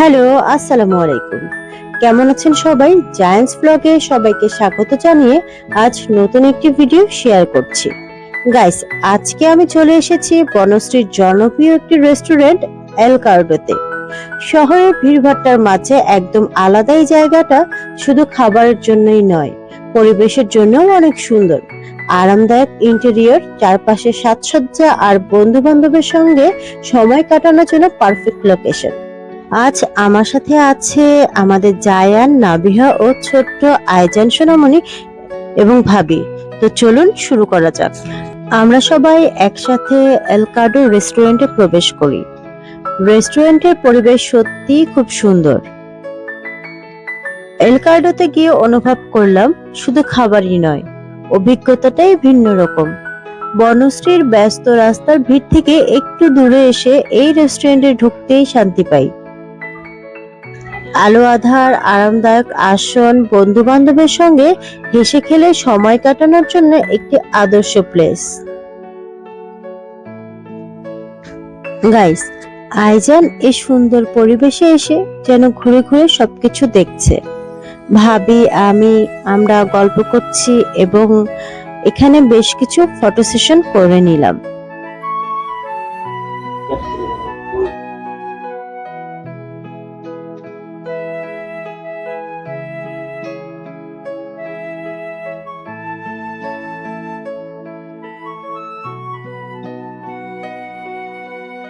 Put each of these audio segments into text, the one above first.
Hello, আসসালামু আলাইকুম। কেমন আছেন সবাই? জায়ান্টস ব্লগে সবাইকে স্বাগত জানিয়ে আজ নতুন একটি ভিডিও শেয়ার করছি। গাইস আজকে আমি চলে এসেছি বনশ্রীর জনপ্রিয় একটি রেস্টুরেন্ট এল কার্ডোতে শহরের ভিড়ভাট্টার মাঝে একদম আলাদাই জায়গাটা শুধু খাবারের জন্যই নয়, পরিবেশের জন্যও অনেক সুন্দর। আরামদায়ক ইন্টেরিয়র চারপাশে সাজসজ্জা আর বন্ধু বান্ধবের সঙ্গে সময় কাটানোর জন্য পারফেক্ট লোকেশন আজ আমার সাথে আছে আমাদের জায়ান, নাবিহা ও ছোট্ট আইজান সোনামণি এবং ভাবি। তো চলুন শুরু করা যাক। আমরা সবাই একসাথে এলকাডো রেস্টুরেন্টে প্রবেশ করি। রেস্টুরেন্টের পরিবেশ সত্যি খুব সুন্দর। এলকার্ডোতে গিয়ে অনুভব করলাম শুধু খাবারই নয়, অভিজ্ঞতাটাই ভিন্ন রকম। বনশ্রীর ব্যস্ত রাস্তার ভিড় থেকে একটু দূরে এসে এই রেস্টুরেন্টে ঢুকতেই শান্তি পাই। আলো আধার আরামদায়ক আসন বন্ধু বান্ধবের সঙ্গে হেসে খেলে সময় কাটানোর জন্য একটি আদর্শ প্লেস গাইস আইজান এই সুন্দর পরিবেশে এসে যেন ঘুরে ঘুরে সবকিছু দেখছে। ভাবি, আমি, আমরা গল্প করছি এবং এখানে বেশ কিছু ফটো সেশন করে নিলাম।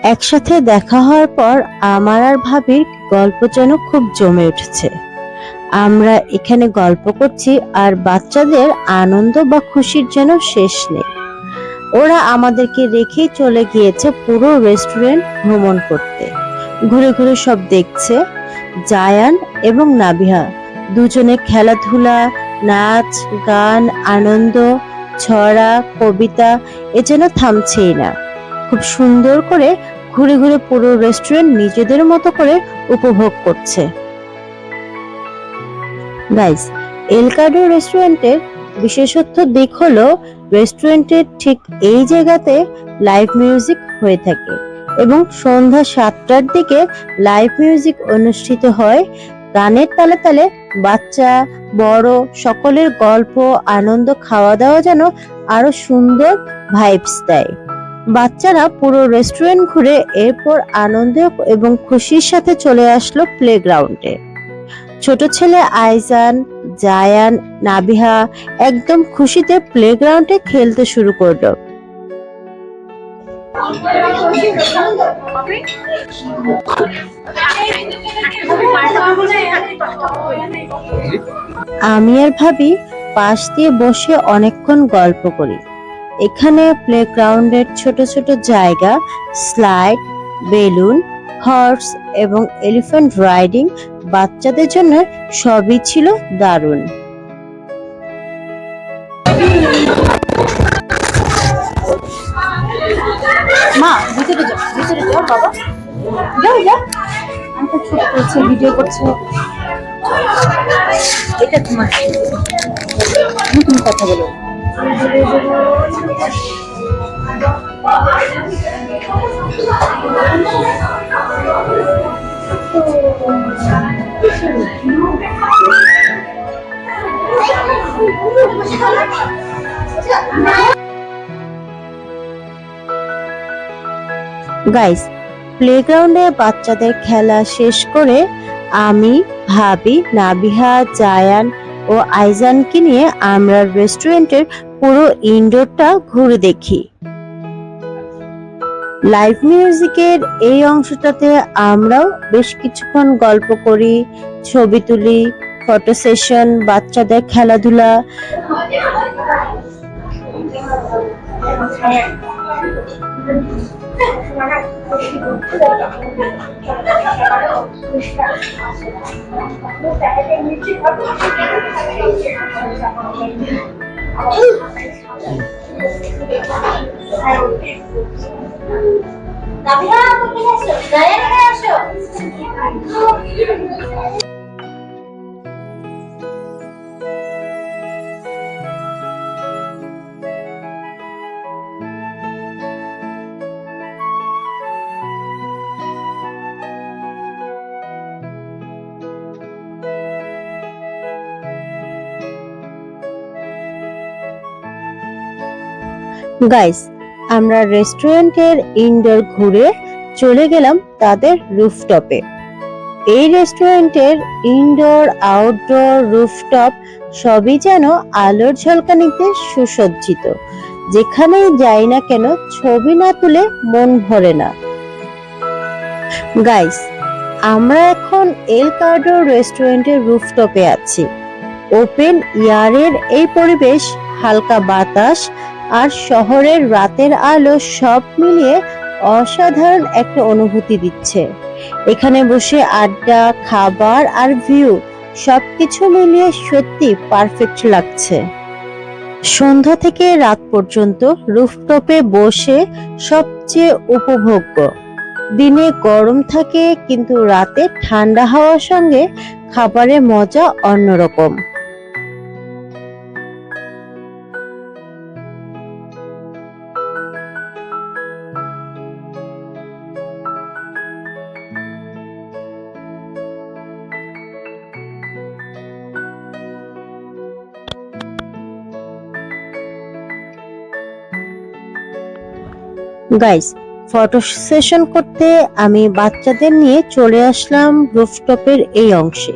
একসাথে দেখা হওয়ার পর আমার আর ভাবির গল্প যেন খুব জমে উঠেছে। আমরা এখানে গল্প করছি আর বাচ্চাদের আনন্দ বা খুশির যেন শেষ নেই। ওরা আমাদেরকে রেখেই চলে গিয়েছে পুরো রেস্টুরেন্ট ভ্রমণ করতে। ঘুরে ঘুরে সব দেখছে। জায়ান এবং নাবিহা দুজনে খেলাধুলা, নাচ, গান, আনন্দ, ছড়া, কবিতা, এ যেন থামছেই না। খুব সুন্দর করে ঘুরে ঘুরে পুরো রেস্টুরেন্ট নিজেদের মতো করে উপভোগ করছে। গাইস এলকাডো রেস্টুরেন্টের বিশেষত্ব দিক হলো রেস্টুরেন্টের ঠিক এই জায়গাতে লাইভ মিউজিক হয়ে থাকে এবং সন্ধ্যা সাতটার দিকে লাইভ মিউজিক অনুষ্ঠিত হয়। গানের তালে তালে বাচ্চা, বড় সকলের গল্প, আনন্দ খাওয়া দাওয়া যেন আরও সুন্দর ভাইবস দেয়। বাচ্চারা পুরো রেস্টুরেন্ট ঘুরে এরপর আনন্দ এবং খুশির সাথে চলে আসলো প্লেগ্রাউন্ডে ছোট ছেলে আইজান, জায়ান, নাবিহা একদম খুশিতে প্লেগ্রাউন্ডে খেলতে শুরু করল। আমি আর ভাবি পাশ দিয়ে বসে অনেকক্ষণ গল্প করি। এখানে প্লেগ্রাউন্ডের ছোট ছোট জায়গা স্লাইড বেলুন হর্স এবং এলিফ্যান্ট রাইডিং বাচ্চাদের জন্য সবই ছিল দারুণ। মা, ভিতরে ভিতরে বাবা। যাও আমি তো ছোট ভিডিও এটা তোমার। নতুন কথা বলো। গাইস প্লেগ্রাউন্ডে বাচ্চাদের খেলা শেষ করে আমি ভাবি নাবিহা জায়ান ও আইজানকে নিয়ে আমরা রেস্টুরেন্টের পুরো ইনডোরটা ঘুরে দেখি। লাইভ মিউজিকের এই অংশটাতে আমরাও বেশ কিছুক্ষণ গল্প করি, ছবি তুলি, ফটো সেশন, বাচ্চাদের খেলাধুলা। নাবিহা কোথায় আসো এখানে আসো গাইস আমরা রেস্টুরেন্টের ইনডোর ঘুরে চলে গেলাম তাদের রুফটপে এই রেস্টুরেন্টের ইনডোর আউটডোর রুফটপ সবই যেন আলোর ঝলকানিতে সুসজ্জিত। যেখানেই যাই না কেন ছবি না তুলে মন ভরে না। গাইস আমরা এখন এল কার্ডো রেস্টুরেন্টের রুফটপে আছি। ওপেন ইয়ারের এই পরিবেশ, হালকা বাতাস আর শহরের রাতের আলো সব মিলিয়ে অসাধারণ একটা অনুভূতি দিচ্ছে। এখানে বসে আড্ডা, খাবার আর ভিউ সবকিছু মিলিয়ে সত্যি পারফেক্ট লাগছে। সন্ধ্যা থেকে রাত পর্যন্ত রুফটপে বসে সবচেয়ে উপভোগ্য। দিনে গরম থাকে, কিন্তু রাতে ঠান্ডা হাওয়ার সঙ্গে খাবারের মজা অন্যরকম। গাইস ফটো সেশন করতে আমি বাচ্চাদের নিয়ে চলে আসলাম রুফটপের এই অংশে।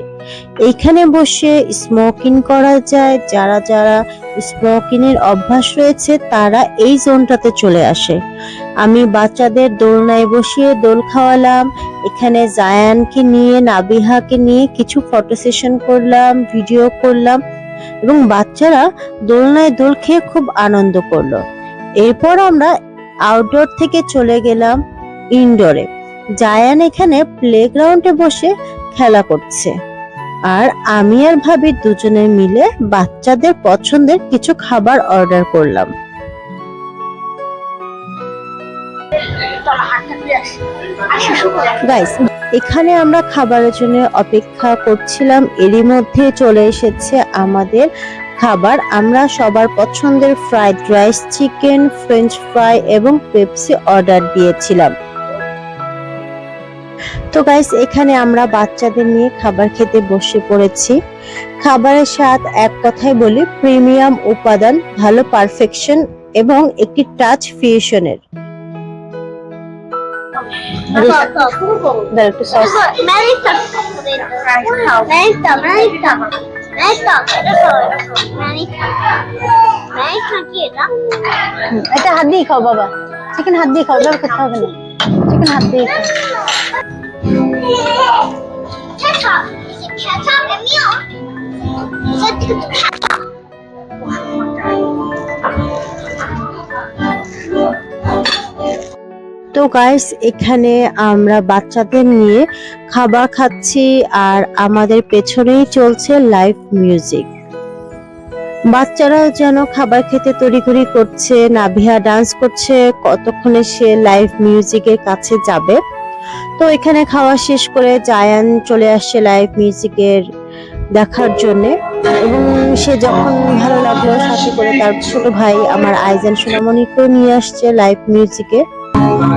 এইখানে বসে স্মোকিং করা যায়। যারা যারা স্মোকিং এর অভ্যাস রয়েছে, তারা এই জোনটাতে চলে আসে। আমি বাচ্চাদের দোলনায় বসিয়ে দোল খাওয়ালাম। এখানে জায়ানকে নিয়ে নাবিহাকে নিয়ে কিছু ফটো সেশন করলাম ভিডিও করলাম এবং বাচ্চারা দোলনায় দোল খেয়ে খুব আনন্দ করল। এরপর আমরা আউটডোর থেকে চলে গেলাম ইনডোরে জায়ান এখানে প্লেগ্রাউন্ডে বসে খেলা করছে। আর আমি আর ভাবি দুজনে মিলে বাচ্চাদের পছন্দের কিছু খাবার অর্ডার করলাম। গাইস এখানে আমরা খাবারের জন্য অপেক্ষা করছিলাম। এরই মধ্যে চলে এসেছে আমাদের খাবার আমরা সবার পছন্দের fried rice chicken french fry এবং পেপসি অর্ডার দিয়েছিলাম তো গাইস এখানে আমরা বাচ্চাদের নিয়ে খাবার খেতে বসে পড়েছি খাবারের স্বাদ এক কথায় বলি প্রিমিয়াম উপাদান ভালো পারফেকশন এবং একটি টাচ ফিউশনের একটু sauce Merita. Merita, merita. Merita, merita. Merita কি এটা? এটা হাত দিয়ে খাও বাবা চিকেন হাত দিয়ে খাও দরকার করতে হবে না চিকেন হাত দিয়ে খাও Ketchup. Is it ketchup and milk? Is it ketchup? তো গাইস এখানে আমরা বাচ্চাদের নিয়ে খাবার খাচ্ছি আর আমাদের পেছনেই চলছে লাইভ মিউজিক বাচ্চারাও যেন খাবার খেতে তড়িঘড়ি করছে, নাভিয়া ডান্স করছে, কতক্ষণে সে লাইভ মিউজিকের কাছে যাবে। তো এখানে খাওয়া শেষ করে জায়ান চলে আসছে লাইভ মিউজিকের দেখার জন্য। এবং সে যখন ভালো লাগল, সাথে করে তার ছোট ভাই, আমার আইজান সোনামণিকেও নিয়ে আসছে লাইভ মিউজিকে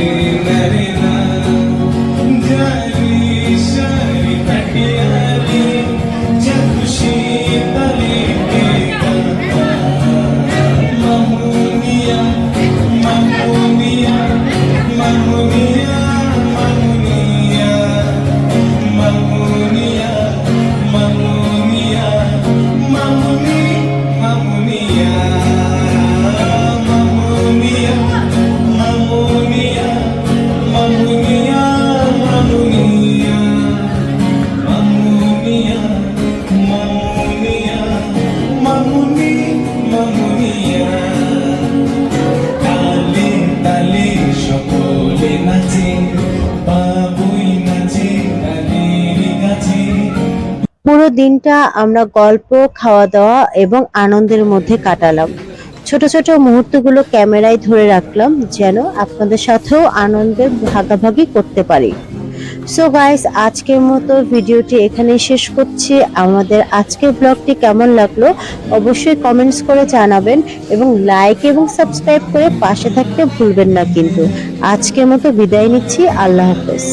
Amen. দিনটা আমরা গল্প খাওয়া দাওয়া এবং আনন্দের মধ্যে কাটালাম। ছোট ছোট মুহূর্তগুলো ক্যামেরায় ধরে রাখলাম যেন আপনাদের সাথেও আনন্দের ভাগাভাগি করতে পারি। সো গাইস আজকের মতো ভিডিওটি এখানেই শেষ করছি। আমাদের আজকের ব্লগটি কেমন লাগল অবশ্যই কমেন্টস করে জানাবেন এবং লাইক এবং সাবস্ক্রাইব করে পাশে থাকতে ভুলবেন না কিন্তু। আজকের মতো বিদায় নিচ্ছি। আল্লাহ হাফেজ।